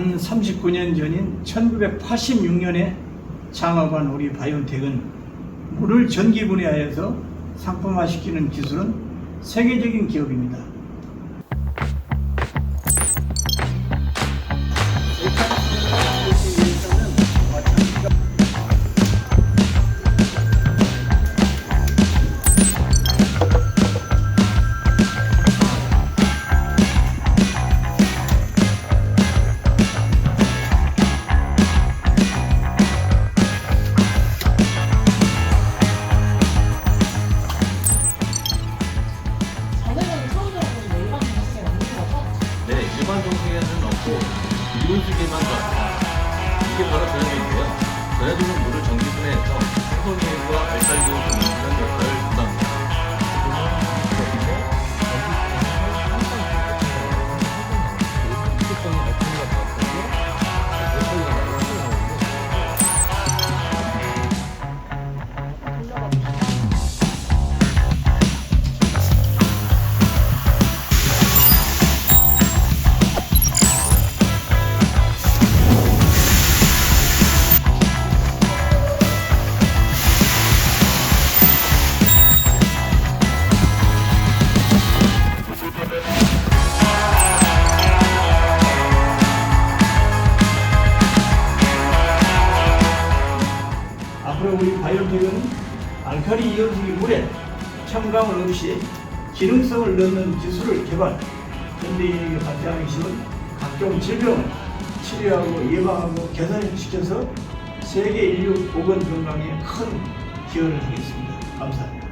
만 39년 전인 1986년에 창업한 우리 바이오텍은 물을 전기 분해하여서 상품화시키는 기술은 세계적인 기업입니다. 동생에는 없고 이온수기만 들어갑니다. 이게 바로 전염액이고요. 전해주 앞으로 우리 바이오텍은 알칼리 이온수기 물에 첨가물 없이 기능성을 넣는 기술을 개발, 현대인에게 발전하기 쉬운 각종 질병을 치료하고 예방하고 개선시켜서 세계 인류 보건 건강에 큰 기여를 하겠습니다. 감사합니다.